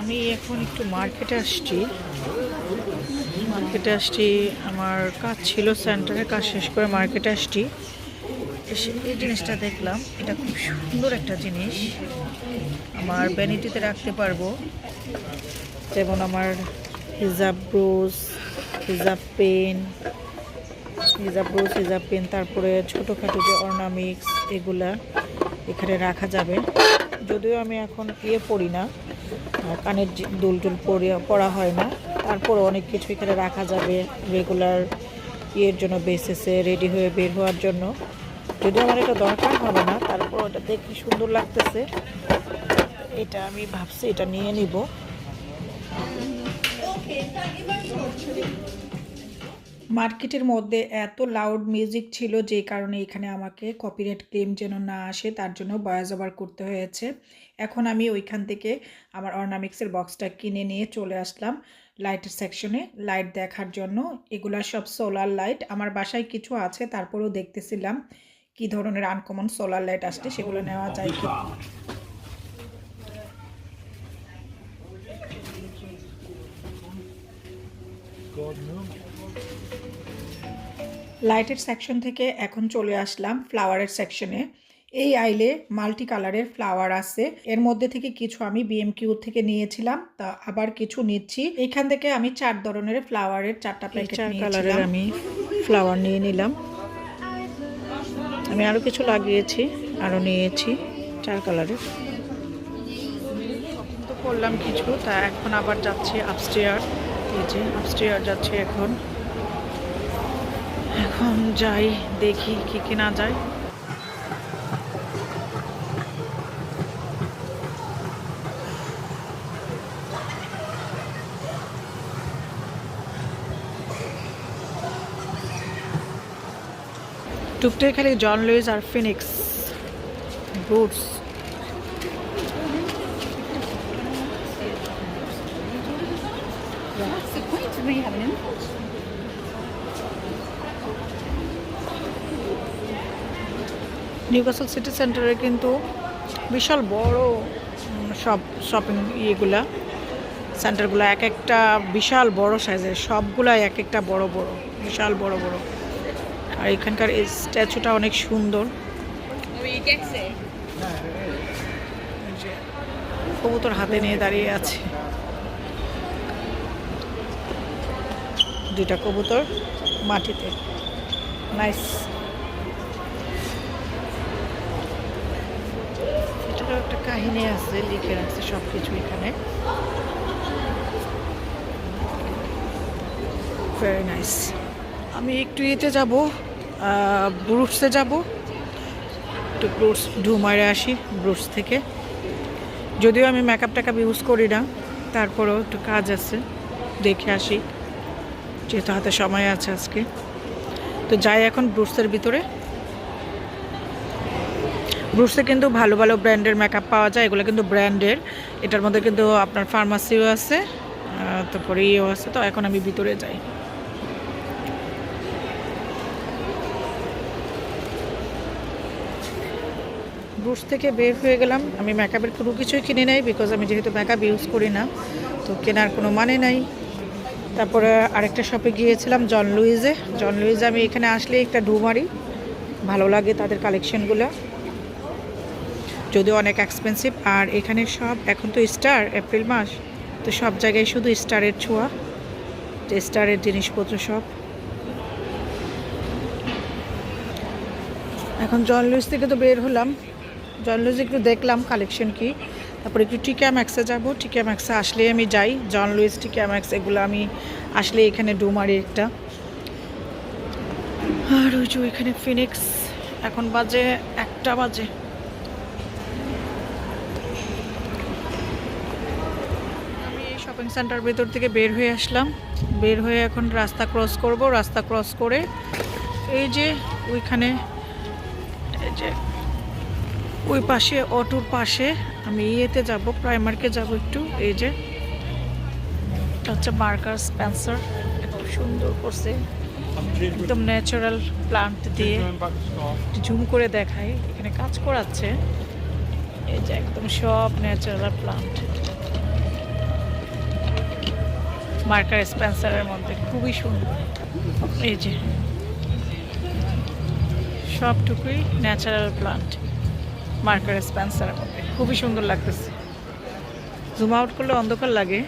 আমি এখন একটু মার্কেটে আসছি। মার্কেটে আসছি, আমার কাজ ছিল সেন্টারে কাজ শেষ করে মার্কেটে আসছি। এই জিনিসটা দেখলাম, এটা খুব সুন্দর একটা জিনিস। আমার ভ্যানিটিতে রাখতে পারব। যেমন আমার হিজাব ব্রোজ হিজাব পেন হিজাব ব্রোজ হিজাব পেন তারপরে ছোটোখাটো যে অর্নামিক্স এগুলা এখানে রাখা যাবে। যদিও আমি এখন ইয়ে পড়ি না কানের দুল টুল পড়া হয় না। তারপর অনেক কিছু এখানে রাখা যাবে রেগুলার ইয়ের জন্য বেসিসে রেডি হয়ে বের হওয়ার জন্য। যদিও আমার এটা দরকার হবে না, তারপর ওটা দেখি সুন্দর লাগতেছে, এটা আমি ভাবছি এটা নিয়ে নিব। মার্কেটের মধ্যে এত লাউড মিউজিক ছিল যে কারণে এখানে আমাকে কপিরাইট ক্লেম যেন না আসে, তার জন্য বয়াজ ওভার করতে হয়েছে। এখন আমি ওইখান থেকে আমার অর্নামিক্সের বক্সটা কিনে নিয়ে চলে আসলাম লাইটের সেকশনে লাইট দেখার জন্য এগুলা সব সোলার লাইট আমার বাসায় কিছু আছে, তারপরেও দেখতেছিলাম কি ধরনের আনকমন সোলার লাইট আসছে, সেগুলো নেওয়া যায় কি লাইটের সেকশন থেকে এখন চলে আসলাম ফ্লাওয়ারের সেকশনে এই আইলে মাল্টি কালারের ফ্লাওয়ার আছে। এর মধ্যে থেকে কিছু আমি বিএমকিউ থেকে নিয়েছিলাম তা আবার কিছু নিচ্ছি। এখান থেকে আমি চার ধরনের ফ্লাওয়ারের চারটা প্যাকেট চার কালারের আমি ফ্লাওয়ার নিয়ে নিলাম। আমি আরও কিছু লাগিয়েছি আরও নিয়েছি চার কালারের তো করলাম কিছু তা এখন আবার যাচ্ছে আপস্টেয়ার এই যে আপস্টেয়ার যাচ্ছে এখন। এখন যাই দেখি কি কি না যায়। টুকটাই খালি জন লুইস আর Phoenix. Boots Newcastle city centre কিন্তু বিশাল বড় সব শপিং ইয়েগুলা সেন্টারগুলো এক একটা বিশাল বড় সাইজের সবগুলাই এক একটা বড় বড়, বিশাল বড় বড়। আর এখানকার এই স্ট্যাচুটা অনেক সুন্দর? কবুতর হাতে নিয়ে দাঁড়িয়ে আছে। দুইটা কবুতর মাটিতে। নাইস এটারও একটা কাহিনী আছে লিখে রাখছে সব কিছু এখানে। ভেরি নাইস আমি একটু ইয়েতে যাব ব্রুটসে যাব। একটু ব্রুটস ঢু মারে আসি ব্রুটস থেকে। যদিও আমি মেকআপ টেকআপ ইউজ করি না, তারপরেও একটু কাজ আছে, দেখে আসি। যেহেতু হাতে সময় আছে আজকে। তো যাই এখন ব্রুটসের ভিতরে। ব্রুটসে কিন্তু ভালো ভালো ব্র্যান্ডের মেকআপ পাওয়া যায়, এগুলো কিন্তু ব্র্যান্ডের এটার মধ্যে কিন্তু আপনার ফার্মাসিও আছে তারপরে ইয়েও আছে, তো এখন আমি ভিতরে যাই। ব্রুশ থেকে বের হয়ে গেলাম। আমি মেকআপের কোনো কিছুই কিনে নাই বিকজ আমি যেহেতু মেকআপ ইউজ করি না, তো কেনার কোনো মানে নাই। তারপরে আরেকটা শপে গিয়েছিলাম জন লুইজে জন লুইজে আমি এখানে আসলে একটা ডু মারি। ভালো লাগে তাদের কালেকশনগুলো যদিও অনেক এক্সপেন্সিভ আর এখানে সব, এখন তো স্টার এপ্রিল মাস, তো সব জায়গায় শুধু স্টারের ছোঁয়া স্টারের জিনিসপত্র সব। এখন জন লুইস থেকে তো বের হলাম। জন লুইস একটু দেখলাম কালেকশন কি। তারপরে একটু টিকা ম্যাক্সে যাব। টিকা ম্যাক্সে আসলে আমি যাই। জন লুইস টিকা ম্যাক্স এগুলো আমি আসলে এখানে ডুমারি একটা। আর ওই যে ওইখানে ফিনিক্স এখন বাজে একটা বাজে আমি এই শপিং সেন্টার ভেতর থেকে বের হয়ে আসলাম। বের হয়ে এখন রাস্তা ক্রস করব, রাস্তা ক্রস করে এই যে ওইখানে, এই যে ওই পাশে, অটোর পাশে আমি ইয়েতে যাব প্রাইমার্কে যাব একটু। এই যে হচ্ছে মার্কার স্পেন্সার একটু সুন্দর করছে। একদম ন্যাচারাল প্লান্ট দিয়ে জুম করে দেখায়, এখানে কাজ করাচ্ছে। এই যে একদম সব ন্যাচারাল প্লান্ট মার্কার স্পেন্সারের মধ্যে, খুবই সুন্দর। এই যে, সবটুকুই ন্যাচারাল প্লান্ট মার্কার স্পেন্সারের মধ্যে, খুবই সুন্দর লাগতেছে। জুম আউট করলে অন্ধকার লাগে।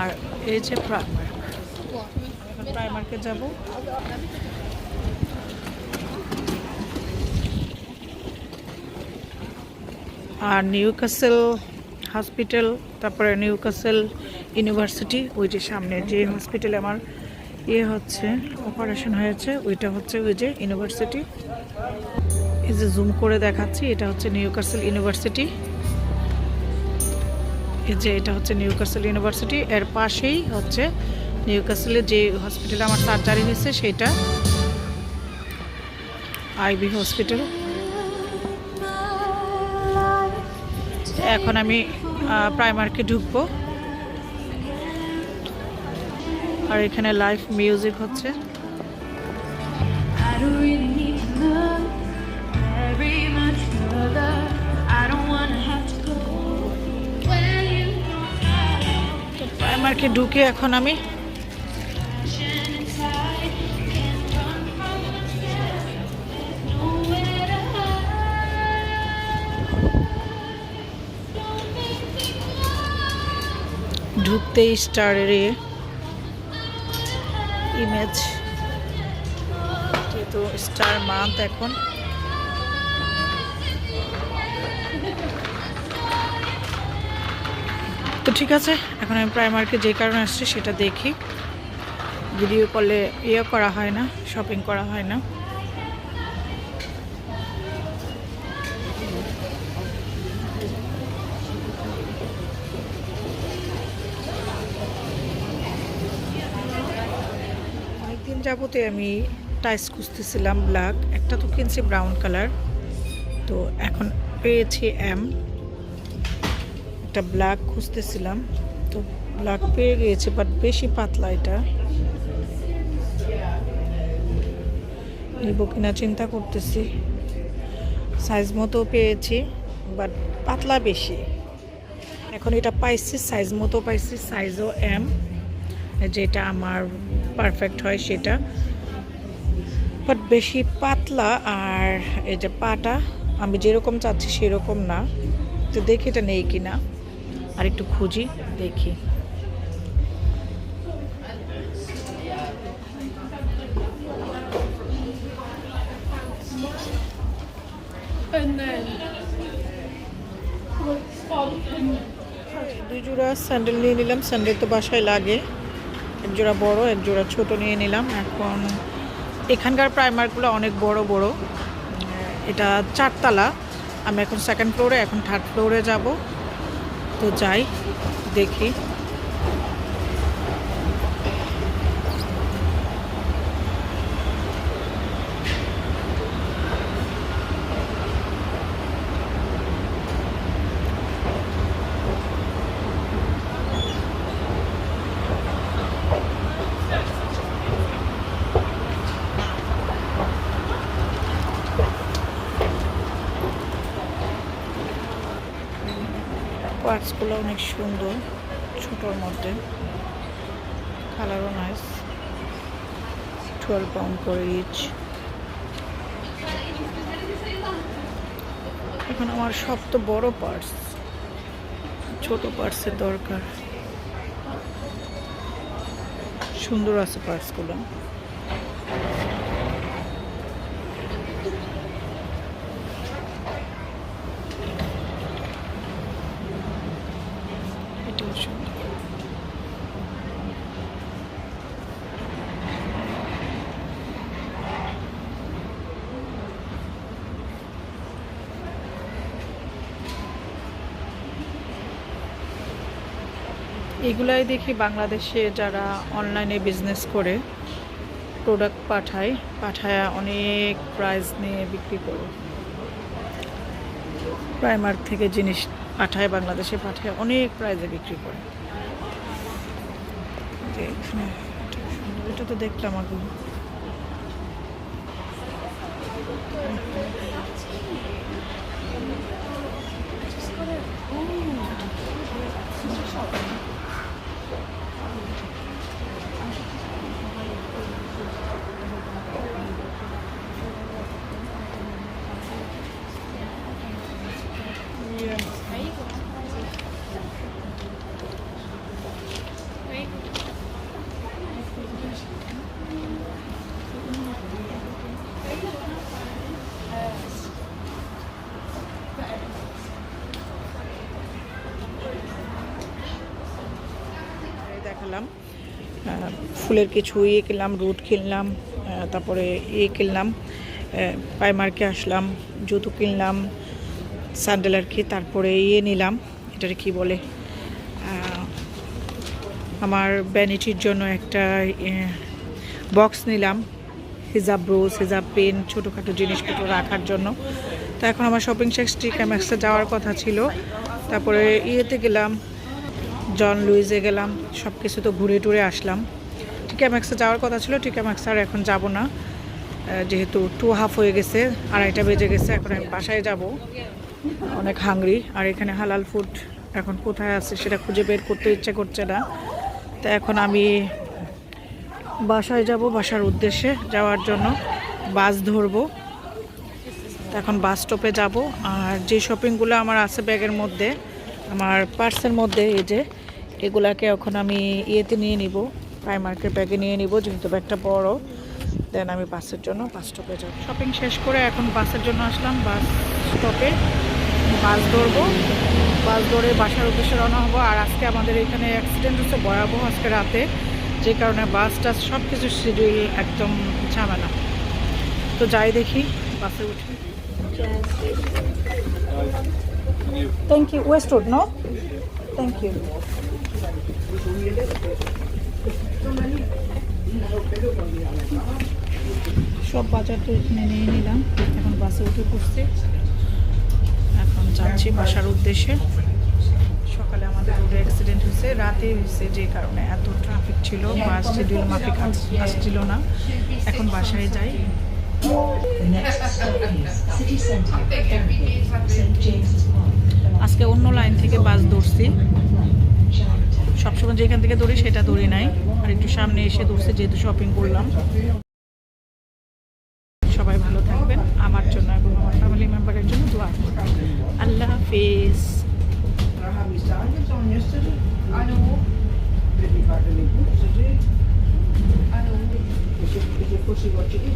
আর এই যে প্রাইমার প্রাইমার্কে যাব। আর নিউ কাসেল হসপিটাল, তারপরে নিউ কাসেল ইউনিভার্সিটি, ওই যে সামনে যে হসপিটালে আমার ইয়ে হচ্ছে অপারেশন হয়েছে, ওইটা হচ্ছে ওই যে ইউনিভার্সিটি। এই যে জুম করে দেখাচ্ছি, এটা হচ্ছে নিউ কাসেল ইউনিভার্সিটি। এই যে এটা হচ্ছে নিউ কাসেল ইউনিভার্সিটি, এর পাশেই হচ্ছে নিউ কাসেলে যে হসপিটালে আমার সার্জারি হয়েছে সেটা আইবি হসপিটাল। এখন আমি প্রাইমারকে ঢুকবো। আর এখানে লাইভ মিউজিক হচ্ছে। I don't really need ঢুকতেই স্টারের ইমেজ যেহেতু স্টার মান্থ এখন। তো ঠিক আছে, এখন আমি প্রাইমারকে যে কারণে আসছি সেটা দেখি। ভিডিও কলে ইয়ে করা হয় না শপিং করা হয় না। যাবতে আমি টাইস খুঁজতেছিলাম ব্ল্যাক। একটা তো কিনছি ব্রাউন কালার। তো এখন পেয়েছি এম। একটা ব্ল্যাক খুঁজতেছিলাম। তো ব্ল্যাক পেয়ে গিয়েছে, বাট বেশি পাতলা এটা। নিব কিনা চিন্তা করতেছি। সাইজ মতো পেয়েছি, বাট পাতলা বেশি। এখন এটা পাইছি, সাইজ মতো পাইছি, সাইজও এম। যেটা আমার পারফেক্ট হয় সেটা। বাট বেশি পাতলা আর এই যে পাটা আমি যেরকম চাচ্ছি সেরকম না। তো দেখি এটা নেই কি না। আর একটু খুঁজি দেখি। দুই জোড়া স্যান্ডেল নিয়ে নিলাম স্যান্ডেল তো বাসায় লাগে। এক জোড়া বড়ো, এক জোড়া ছোট নিয়ে নিলাম। এখন এখানকার প্রাইমারগুলো অনেক বড় বড়। এটা চারতলা। আমি এখন সেকেন্ড ফ্লোরে এখন থার্ড ফ্লোরে যাব। তো যাই, দেখি। পার্টসগুলো অনেক সুন্দর, ছোটোর মধ্যে। কালারও নাইস টুয়েলভ পাউন্ড করে ইচ এখন আমার সব তো বড় পার্টস ছোট পার্টসের দরকার। সুন্দর আছে পার্টসগুলো এটাও সুন্দর এগুলাই দেখি বাংলাদেশে যারা অনলাইনে বিজনেস করে প্রোডাক্ট পাঠায় পাঠায় অনেক প্রাইস নিয়ে বিক্রি করে। প্রাইমার্ক থেকে জিনিস পাঠায়, বাংলাদেশে পাঠায়, অনেক প্রাইসে বিক্রি করে। এটা তো দেখলাম আগে। আহ, ফুলের কিছু ইয়ে কিনলাম রুট কিনলাম তারপরে ইয়ে কিনলাম পাইমার্কে আসলাম জুতো কিনলাম স্যান্ডেল আর কি তারপরে ইয়ে নিলাম এটার কি বলে আমার ব্যানিটির জন্য একটা বক্স নিলাম হিজাব ব্রোজ হিজাব পেন ছোটোখাটো জিনিসপত্র রাখার জন্য। তো এখন আমার শপিং শেষ টিকাম্যাক্সে যাওয়ার কথা ছিল। তারপরে ইয়েতে গেলাম জন লুইজে গেলাম সব কিছু তো ঘুরে টুরে আসলাম। টিকাম্যাক্সে যাওয়ার কথা ছিল টিকাম্যাক্সে আর এখন যাব না। যেহেতু টু হাফ হয়ে গেছে, আড়াইটা বেজে গেছে, এখন আমি বাসায় যাব। অনেক হাংরি আর এখানে হালাল ফুড এখন কোথায় আছে সেটা খুঁজে বের করতে ইচ্ছে করছে না। তো এখন আমি বাসায় যাব বাসার উদ্দেশ্যে যাওয়ার জন্য। বাস ধরবো। এখন বাস স্টপে যাব। আর যে শপিংগুলো আমার আছে ব্যাগের মধ্যে, আমার পার্সের মধ্যে, এই যে এগুলাকে এখন আমি ইয়েতে নিয়ে নিব প্রাইমার্কের ব্যাগে নিয়ে নিব যেহেতু ব্যাগটা বড়। দেন আমি বাসের জন্য বাস স্টপে যাব। শপিং শেষ করে এখন বাসের জন্য আসলাম বাস স্টপে বাস ধরবো। বাস ধরে বাসার উদ্দেশ্যে রওনা হব। আর আজকে আমাদের এখানে অ্যাক্সিডেন্ট হচ্ছে ভয়াবহ আজকে রাতে। যে কারণে বাস টাস সব কিছু শিডিউল একদম ঝামেলা। তো যাই দেখি বাসে উঠি। Thank you West Road no thank you সব বাজার তো এখানে নিয়ে নিলাম। এখন বাসে উঠে পড়ছি। এখন যাচ্ছি বাসার উদ্দেশ্যে। সকালে আমাদের রোডে অ্যাক্সিডেন্ট হয়েছে। রাতে হয়েছে যে কারণে। এত ট্রাফিক ছিল, বাস শিডিউল মাফিক আস- আসছিল না। এখন বাসায় যাই। আজকে অন্য লাইন থেকে বাস ধরছি. সবসময় যেখান থেকে দৌড়ি সেটা ধরি নাই। আর একটু সামনে এসে ধরছি যেহেতু শপিং করলাম। সবাই ভালো থাকবেন। আমার জন্য এবং আমার ফ্যামিলি মেম্বারের জন্য দোয়া আল্লাহ হাফিজ। know.